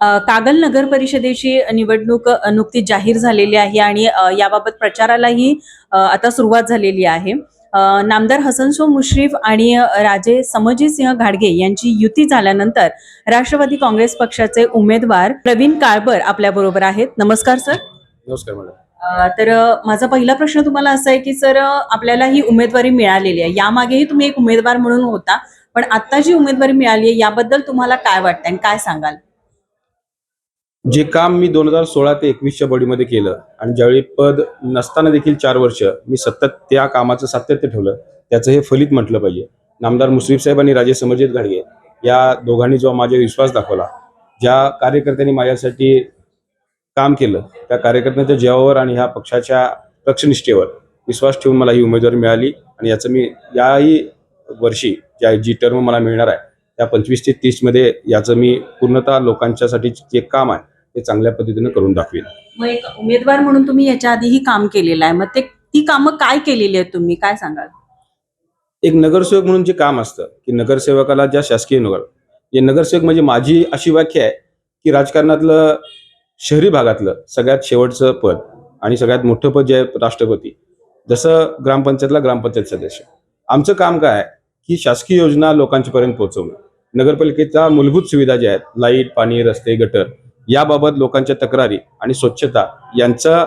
कागल नगर परिषदेची निवडणूक नुकतीच जाहीर झालेली आहे आणि याबाबत प्रचारालाही आता सुरुवात झालेली आहे. नामदार हसनशो मुश्रीफ आणि राजे समजीसिंह घाडगे यांची युती झाल्यानंतर राष्ट्रवादी काँग्रेस पक्षाचे उमेदवार प्रवीण काळबर आपल्या बरोबर आहेत. नमस्कार सर. नमस्कार मॅडम. तर माझा पहिला प्रश्न तुम्हाला असा आहे की सर आपल्याला ही उमेदवारी मिळालेली आहे. यामागेही तुम्ही एक उमेदवार म्हणून होता पण आता जी उमेदवारी मिळाली आहे याबद्दल तुम्हाला काय वाटतं आणि काय सांगाल? जे काम मी दोन हजार सोळा ते एकवीसच्या बॉडीमध्ये केलं आणि ज्यावेळी पद नसताना देखील चार वर्ष मी सतत त्या कामाचं सातत्य ठेवलं त्याचं हे फलित म्हटलं पाहिजे. नामदार मुश्रीफ साहेब आणि राजे समरजित घाडगे या दोघांनी जो माझ्या विश्वास दाखवला ज्या कार्यकर्त्यांनी माझ्यासाठी काम केलं त्या कार्यकर्त्यांच्या जीवावर आणि ह्या पक्षाच्या पक्षनिष्ठेवर विश्वास ठेवून मला ही उमेदवारी मिळाली आणि याचं मी याही वर्षी ज्या जी टर्म मला मिळणार आहे त्या पंचवीस ते तीसमध्ये याचं मी पूर्णतः लोकांच्यासाठी जे काम आहे ते चांगल्या पद्धतीने करून दाखवेल. मग एक उमेदवार म्हणून तुम्ही याच्या आधीही काम केलेलं आहे. मग ते ती कामं काय केलेली आहेत तुम्ही? काय सांगाल? एक नगरसेवक म्हणून जे काम असतं की नगरसेवकाला ज्या शासकीय नगर जे नगरसेवक म्हणजे माझी अशी व्याख्या आहे की राजकारणातलं शहरी भागातलं सगळ्यात शेवटचं पद आणि सगळ्यात मोठं पद जे आहे राष्ट्रपती जसं ग्रामपंचायतला ग्रामपंचायत सदस्य. आमचं काम काय आहे? की शासकीय योजना लोकांच्यापर्यंत पोहोचवणं. नगरपालिकेच्या मूलभूत सुविधा ज्या आहेत लाइट पाणी रस्ते गटर याबाबत लोकांच्या तक्रारी आणि स्वच्छता यांचा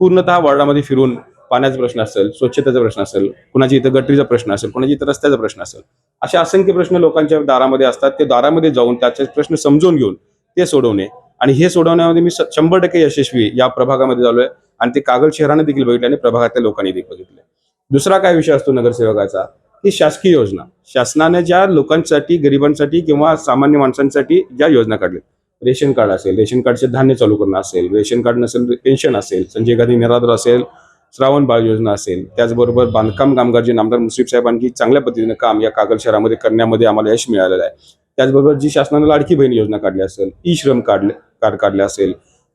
पूर्णतः वॉर्डामध्ये फिरून पाण्याचा प्रश्न असेल स्वच्छतेचा प्रश्न असेल कुणाची इथं गटरीचा प्रश्न असेल कुणाची इथं रस्त्याचा प्रश्न असेल असे असंख्य प्रश्न लोकांच्या दारामध्ये असतात. ते दारामध्ये जाऊन त्याचे प्रश्न समजून घेऊन ते सोडवणे आणि हे सोडवण्यामध्ये मी शंभर टक्के यशस्वी या प्रभागामध्ये झालोय आणि ते कागल शहराने देखील बघितले आणि प्रभागातल्या लोकांनी देखील बघितले. दुसरा काय विषय असतो नगरसेवकाचा? की शासकीय योजना. शासनाने ज्या लोकांसाठी गरिबांसाठी किंवा सामान्य माणसांसाठी ज्या योजना काढल्या रेशन कार्ड असेल रेशन कार्डचे धान्य चालू करणं असेल रेशन कार्ड नसेल पेन्शन असेल संजय गांधी निराधार असेल श्रावण बाळ योजना असेल त्याचबरोबर बांधकाम कामगार जे नामदार मुश्रीफ साहेबांची चांगल्या पद्धतीने काम या कागल शहरामध्ये करण्यामध्ये आम्हाला यश मिळालेलं आहे. त्याचबरोबर जी शासनाने लाडकी बहीण योजना काढली असेल ई श्रम काढले कार्ड काढले असेल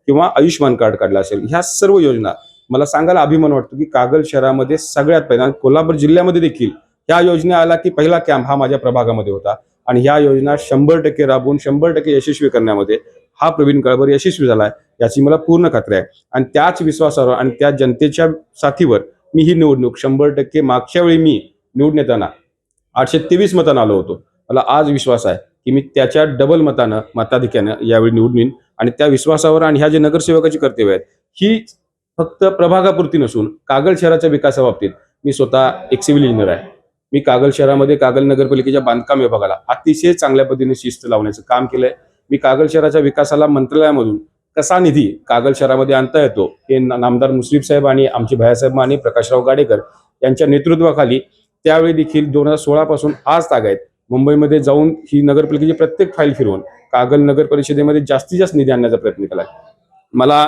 किंवा आयुष्यमान कार्ड काढलं असेल ह्या सर्व योजना मला सांगायला अभिमान वाटतो की कागल शहरामध्ये सगळ्यात पहिला कोल्हापूर जिल्ह्यामध्ये देखील ह्या योजना आला की पहिला कॅम्प हा माझ्या प्रभागामध्ये होता. आणि ह्या योजना शंभर टक्के राबवून शंभर टक्के यशस्वी करण्यामध्ये हा प्रवीण कळबर यशस्वी झाला आहे याची मला पूर्ण खात्री आहे. आणि त्याच विश्वासावर आणि त्या जनतेच्या साथीवर मी ही निवडणूक शंभर टक्के मागच्या वेळी मी निवडून येताना आठशे तेवीस मतांना आलो होतो. मला आज विश्वास आहे की मी त्याच्या डबल मतानं मताधिक्यानं यावेळी निवडून येईन. आणि त्या विश्वासावर आणि ह्या जे नगरसेवकाची कर्तव्य आहेत ही फक्त प्रभागापुरती नसून कागल शहराच्या विकासाबाबतीत मी स्वतः एक सिव्हिल इंजिनियर आहे. मी कागल शहरामध्ये कागल नगरपालिकेच्या बांधकाम विभागाला अतिशय चांगल्या पद्धतीने शिस्त लावण्याचं काम केलंय. मी कागल शहराच्या विकासाला मंत्रालयामधून कसा निधी कागल शहरामध्ये आणता येतो हे नामदार मुश्रीफ साहेब आणि आमचे भायासाहेब आणि प्रकाशराव गाडेकर यांच्या नेतृत्वाखाली त्यावेळी देखील दोन हजार सोळा पासून आज तागायत मुंबईमध्ये जाऊन ही नगरपालिकेची प्रत्येक फाईल फिरवून कागल नगर परिषदेमध्ये जास्तीत जास्त निधी आणण्याचा प्रयत्न केला मला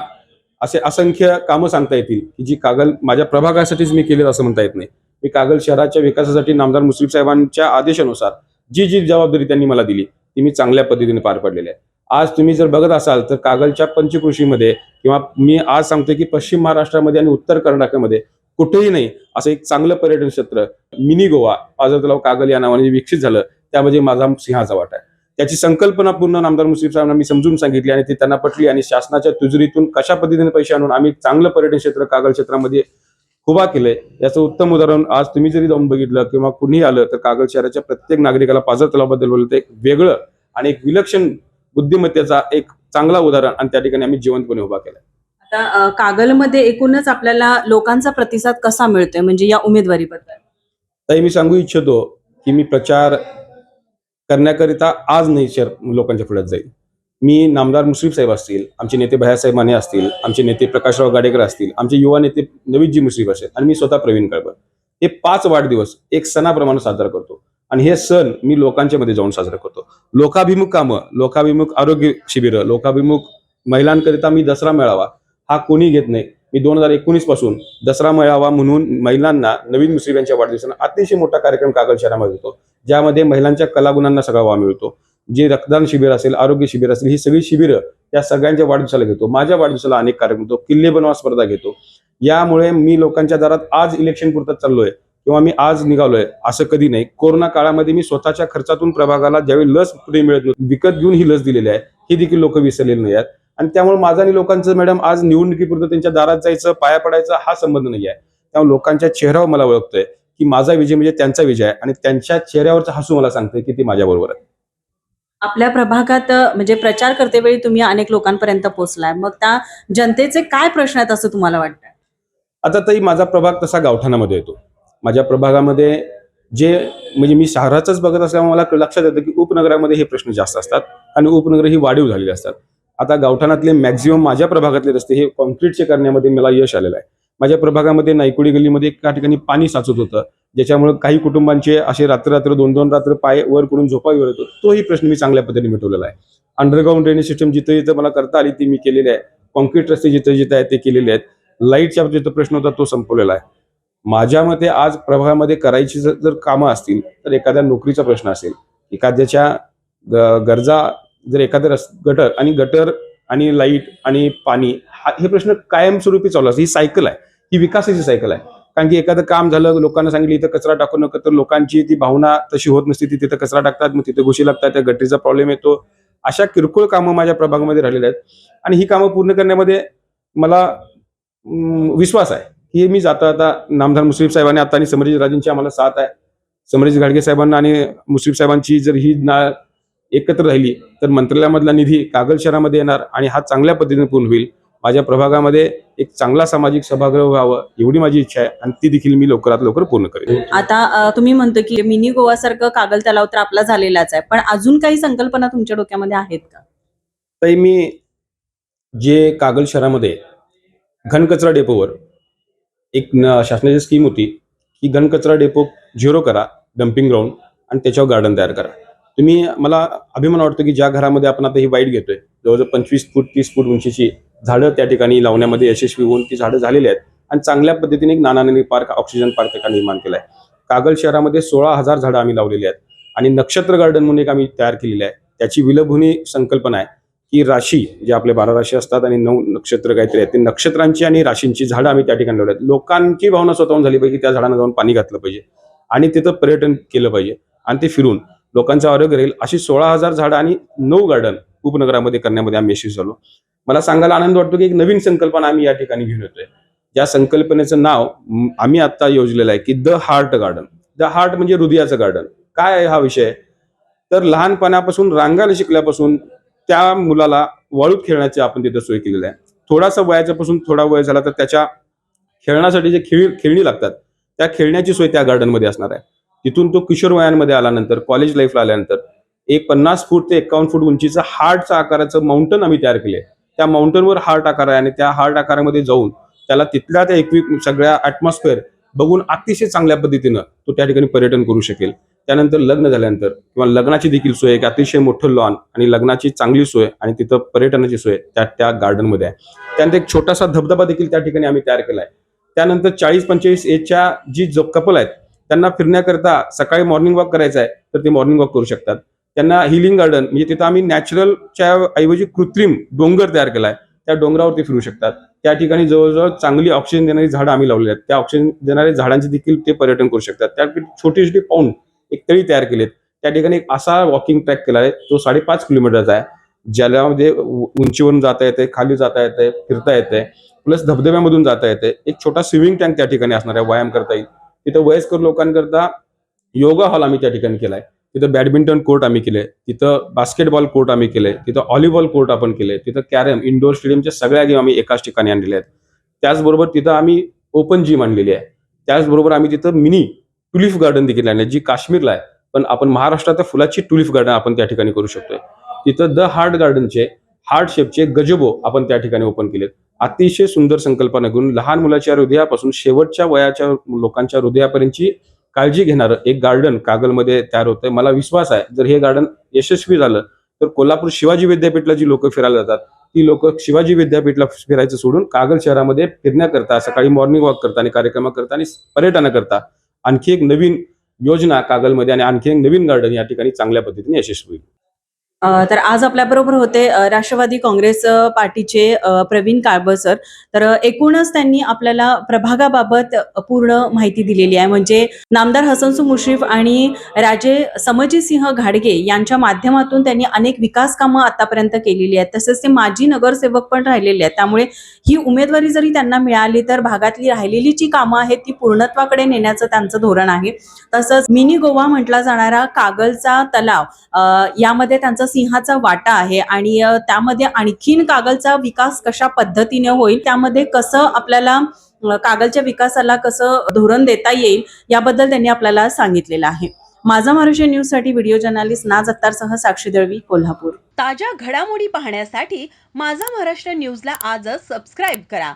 असे असंख्य कामं सांगता येतील की जी कागल माझ्या प्रभागासाठीच मी केले असं म्हणता येत नाही. मी कागल शहराच्या विकासासाठी नामदार मुश्रीफ साहेबांच्या आदेशानुसार जी जी जबाबदारी त्यांनी मला दिली ती मी चांगल्या पद्धतीने पार पडलेली आहे. आज तुम्ही जर बघत असाल तर कागलच्या पंचकृषीमध्ये किंवा मी आज सांगतोय की पश्चिम महाराष्ट्रामध्ये आणि उत्तर कर्नाटकमध्ये कुठेही नाही असं एक चांगलं पर्यटन क्षेत्र मिनी गोवा पाझर तलाव कागल या नावाने विकसित झालं त्यामध्ये माझा सिंहाचा वाटा आहे. त्याची संकल्पना पूर्ण नामदार मुश्रीफ साहेबांना मी समजून सांगितली आणि ती त्यांना पटली आणि शासनाच्या तुजरीतून कशा पद्धतीने पैसे आणून आम्ही चांगलं पर्यटन क्षेत्र कागल क्षेत्रामध्ये उभा केलंय. याचं उत्तम उदाहरण आज तुम्ही जरी जाऊन बघितलं किंवा कुणीही आलं तर कागल शहराच्या प्रत्येक नागरिकाला पाझर तलावाबद्दल बोललं तर एक वेगळं आणि एक विलक्षण बुद्धिमत्तेचा एक चांगला उदाहरण आणि त्या ठिकाणी आम्ही जिवंतपणे उभा केला आता कागलमध्ये एकूणच आपल्याला लोकांचा प्रतिसाद कसा मिळतोय? म्हणजे या उमेदवारीबद्दल. ताई मी सांगू इच्छितो की मी प्रचार करण्याकरिता आज नाही शहर लोकांच्या पुढ्यात जाईल. मी नामदार मुश्रीफ साहेब असतील आमचे नेते भयासाहेब माने असतील आमचे नेते प्रकाशराव गाडेकर असतील आमचे युवा नेते नवीदजी मुश्रीफ असेल आणि मी स्वतः प्रवीण कळबर हे पाच वाढदिवस एक सणाप्रमाणे साजरा करतो. आणि हे सण मी लोकांच्या मध्ये जाऊन साजरा करतो. लोकाभिमुख कामं लोकाभिमुख आरोग्य शिबिरं लोकाभिमुख महिलांकरिता मी दसरा मेळावा हा कोणी घेत नाही. मी दोन हजार एकोणीसपासून दसरा मेळावा म्हणून महिलांना नवीन मुश्रीफ यांच्या वाढदिवसांना अतिशय मोठा कार्यक्रम कागल शहरामध्ये होतो ज्यामध्ये महिलांच्या कलागुणांना सगळा वाव मिळतो. जे रक्तदान शिबिर असेल आरोग्य शिबिर असेल ही सगळी शिबिरं या सगळ्यांच्या वाढदिवसाला घेतो. माझ्या वाढदिवसाला अनेक कार्यक्रम होतो. किल्ले बनवा स्पर्धा घेतो. यामुळे मी लोकांच्या दारात आज इलेक्शन पुरतात चाललोय किंवा मी आज निघालोय असं कधी नाही. कोरोना काळामध्ये मी स्वतःच्या खर्चातून प्रभागाला ज्यावेळी लस कुठे मिळत नव्हती विकत घेऊन ही लस दिलेली आहे. ही देखील लोक विसरलेली नाही आहेत आणि त्यामुळे माझा आणि लोकांचं मॅडम आज निवडणुकीपुरतं त्यांच्या दारात जायचं पाया पडायचा हा संबंध नाही आहे त्यामुळे लोकांच्या चेहऱ्यावर मला ओळखतोय की माझा विजय म्हणजे त्यांचा विजय आहे आणि त्यांच्या चेहऱ्यावरचा हसू मला सांगतोय की ते माझ्या बरोबर आहे आपल्या प्रभागात म्हणजे प्रचार करतेवेळी तुम्ही अनेक लोकांपर्यंत पोहोचलाय. मग त्या जनतेचे काय प्रश्न आहेत असं तुम्हाला वाटतं आता तरी माझा प्रभाग तसा गावठाणामध्ये येतो. माझ्या प्रभागामध्ये जे म्हणजे मी शहराचंच बघत असल्यामुळे मला लक्षात येतं की उपनगरामध्ये हे प्रश्न जास्त असतात आणि उपनगर ही वाढीव झालेली असतात. आता गावठाणातले मॅक्झिमम माझ्या प्रभागातले रस्ते हे कॉन्क्रीटचे करण्यामध्ये मला यश आलेलं आहे. माझ्या प्रभागामध्ये नायकुडी गल्लीमध्ये एका ठिकाणी पाणी साचत होतं. ज्याच्यामुळे काही कुटुंबांचे असे रात्र रात्र दोन दोन रात्र पाय वर करून झोपावी होतो. तोही प्रश्न मी चांगल्या पद्धतीने मिटवलेला आहे. अंडरग्राऊंड ड्रेनेज सिस्टम जिथं जिथं मला करता आली ती मी केलेली आहे. कॉन्क्रीट रस्ते जिथं जिथं आहेत ते केलेले आहेत. लाईटच्या जिथं प्रश्न होता तो संपवलेला आहे. माझ्या मते आज प्रभागामध्ये करायची जर कामं असतील तर एखाद्या नोकरीचा प्रश्न असेल. एखाद्याच्या ग- गरजा जर एखाद्या रस गटर आणि गटर आणि लाइट आणि पाणी हा हे प्रश्न कायमस्वरूपी चालू असतो. ही सायकल आहे. ही विकासाची सायकल आहे. कारण की एखादं काम झालं लोकांना सांगितलं इथं कचरा टाकू नका तर लोकांची ती भावना तशी होत नसते. ती तिथं कचरा टाकतात मग तिथे घुशी लागतात त्या गटरीचा प्रॉब्लेम येतो. अशा किरकोळ कामं माझ्या प्रभागामध्ये राहिलेल्या आहेत. आणि ही कामं पूर्ण करण्यामध्ये मला विश्वास आहे. की मी जाता आता नामदार मुस्लिम साहेबांनी आता आणि समरीज राजेंची आम्हाला साथ आहे. समरीज घाडगे साहेबांना आणि मुस्लिम साहेबांची जर ही ना एकत्र राहिली तर मंत्रालयामधला निधी कागल शहरामध्ये येणार आणि हा चांगल्या पद्धतीने पूर्ण होईल. माझ्या प्रभागामध्ये एक चांगला सामाजिक सभागृह व्हावं एवढी माझी इच्छा आहे. आणि ती देखील मी लवकरात लवकर पूर्ण करेन. आता तुम्ही म्हणतो की मिनी गोवासारखं कागल तलाव तर आपला झालेलाच आहे. पण अजून काही संकल्पना तुमच्या डोक्यामध्ये आहेत का? ताई मी जे कागल शहरामध्ये घनकचरा डेपोवर एक शासनाची स्कीम होती की घनकचरा डेपो झिरो करा डम्पिंग ग्राउंड आणि त्याच्यावर गार्डन तयार करा. तुम्ही मला अभिमान वाटतो की ज्या घरामध्ये आपण आता ही वाईट घेतोय जवळजवळ पंचवीस फूट तीस फूट उंचीची झाडं त्या ठिकाणी लावण्यामध्ये यशस्वी होऊन ती झाडं झालेली आहेत आणि चांगल्या पद्धतीने एक नानानंदी पार्क ऑक्सिजन पार्क त्या निर्माण केला आहे. कागल शहरामध्ये सोळा हजार झाडं आम्ही लावलेली आहेत आणि नक्षत्र गार्डन म्हणून एक आम्ही तयार केलेली आहे. त्याची विलभुनी संकल्पना आहे की राशी जे आपले बारा राशी असतात आणि नऊ नक्षत्र काहीतरी आहेत ते नक्षत्रांची आणि राशींची झाडं आम्ही त्या ठिकाणी लावली आहेत. लोकांची भावना स्वतःहून झाली पाहिजे की त्या झाडांना जाऊन पाणी घातलं पाहिजे आणि तिथं पर्यटन केलं पाहिजे आणि ते फिरून लोकांचं आरोग्य राहील अशी सोळा हजार झाडं आणि नऊ गार्डन उपनगरामध्ये करण्यामध्ये आम्ही यशस्वी झालो. मला सांगायला आनंद वाटतो की एक नवीन संकल्पना आम्ही या ठिकाणी घेऊन येतोय. या संकल्पनेचं नाव आम्ही आता योजलेलं आहे की the heart garden. The heart म्हणजे हृदयाचं गार्डन. काय आहे हा विषय? तर लहानपणापासून रांगायला शिकल्यापासून त्या मुलाला वाळूत खेळण्याची आपण तिथं सोय केलेली आहे. थोडासा वयाच्यापासून थोडा वय झाला तर त्याच्या खेळण्यासाठी जे खेळ खेळणी लागतात त्या खेळण्याची सोय त्या गार्डनमध्ये असणार आहे. तिथून तो किशोर वयांमध्ये आल्यानंतर कॉलेज लाईफला आल्यानंतर एक पन्नास फूट ते एकावन्न फूट उंचीचं हार्टचं आकाराचं माउंटन आम्ही तयार केले त्या माउंटनवर हार्ट आकार आहे आणि त्या हार्ट आकारामध्ये जाऊन त्याला तिथल्या त्या एकवी सगळ्या ॲटमॉस्फिअर बघून अतिशय चांगल्या पद्धतीनं तो त्या ठिकाणी पर्यटन करू शकेल. त्यानंतर लग्न झाल्यानंतर किंवा लग्नाची देखील सोय एक अतिशय मोठं लॉन आणि लग्नाची चांगली सोय आणि तिथं पर्यटनाची सोय त्या त्या गार्डनमध्ये आहे. त्यानंतर एक छोटासा धबधबा देखील त्या ठिकाणी आम्ही तयार केला आहे त्यानंतर चाळीस पंचेचाळीस एजच्या जी जो कपल आहेत त्यांना फिरण्याकरता सकाळी मॉर्निंग वॉक करायचा आहे तर ते मॉर्निंग वॉक करू शकतात. त्यांना हिलिंग गार्डन म्हणजे तिथं आम्ही नॅचरलच्या ऐवजी कृत्रिम डोंगर तयार केला आहे त्या डोंगरावरती फिरू शकतात. त्या ठिकाणी जवळजवळ चांगली ऑक्सिजन देणारी झाडं आम्ही लावली आहेत. त्या ऑक्सिजन देणाऱ्या झाडांची देखील ते पर्यटन करू शकतात. त्या छोटी छोटी पाऊंड एक तळी तयार केलेत. त्या ठिकाणी एक असा वॉकिंग ट्रॅक केला आहे तो साडेपाच किलोमीटरचा आहे. ज्यामध्ये उंचीवरून जाता येते खाली जाता येते फिरता येते प्लस धबधब्यामधून जाता येते एक छोटा स्विमिंग टँक त्या ठिकाणी असणार आहे व्यायाम करता येईल. तिथं वयस्कर लोकांकरता योगा हॉल आम्ही त्या ठिकाणी केला आहे तिथं बॅडमिंटन कोर्ट आम्ही केले तिथं बास्केटबॉल कोर्ट आम्ही केले तिथं व्हॉलीबॉल कोर्ट आपण केले तिथं कॅरम इंडोर स्टेडियमच्या सगळ्या गेम आम्ही एकाच ठिकाणी आणलेल्या आहेत. त्याचबरोबर तिथं आम्ही ओपन जिम आणलेली आहे. त्याचबरोबर आम्ही तिथं मिनी टुलिफ गार्डन देखील आणले जी काश्मीरला आहे. पण आपण महाराष्ट्रात फुलाची टुलिफ गार्डन आपण त्या ठिकाणी करू शकतोय. तिथं द हार्ट गार्डनचे हार्ट शेपचे गजबो आपण त्या ठिकाणी ओपन केलेत. अतिशय सुंदर संकल्पना घेऊन लहान मुलाच्या हृदयापासून शेवटच्या वयाच्या लोकांच्या हृदयापर्यंतची काळजी घेणारं एक गार्डन कागलमध्ये तयार होतंय. मला विश्वास आहे जर हे गार्डन यशस्वी झालं तर कोल्हापूर शिवाजी विद्यापीठला जी लोक फिरायला जातात ती लोक शिवाजी विद्यापीठला फिरायचं सोडून कागल शहरामध्ये फिरण्याकरता सकाळी मॉर्निंग वॉक करता आणि कार्यक्रमाकरता आणि पर्यटनाकरता आणखी एक नवीन योजना कागलमध्ये आणि आणखी एक नवीन गार्डन या ठिकाणी चांगल्या पद्धतीने यशस्वी होईल. तर आज आपल्याबरोबर होते राष्ट्रवादी काँग्रेस पार्टीचे प्रवीण काळबर सर. तर एकूणच त्यांनी आपल्याला प्रभागाबाबत पूर्ण माहिती दिलेली आहे. म्हणजे नामदार हसनसू मुश्रीफ आणि राजे समजीसिंह घाडगे यांच्या माध्यमातून त्यांनी अनेक विकास कामं आतापर्यंत केलेली आहेत. तसेच ते माजी नगरसेवक पण राहिलेले आहेत. त्यामुळे ही उमेदवारी जरी त्यांना मिळाली तर भागातली राहिलेली जी कामं आहेत ती पूर्णत्वाकडे नेण्याचं त्यांचं धोरण आहे. तसंच मिनी गोवा म्हटला जाणारा कागलचा तलाव यामध्ये त्यांचं सिंहाचा वाटा आहे आणि त्यामध्ये आणखीन कागलचा विकास कशा पद्धतीने होईल त्यामध्ये कसं आपल्याला कागलच्या विकासाला कसं धोरण देता येईल याबद्दल त्यांनी आपल्याला सांगितलेलं आहे. माझा महाराष्ट्र न्यूजसाठी व्हिडिओ जर्नालिस्ट नाज अत्तारसह साक्षी दळवी कोल्हापूर. ताज्या घडामोडी पाहण्यासाठी माझा महाराष्ट्र न्यूजला आजच सबस्क्राईब करा.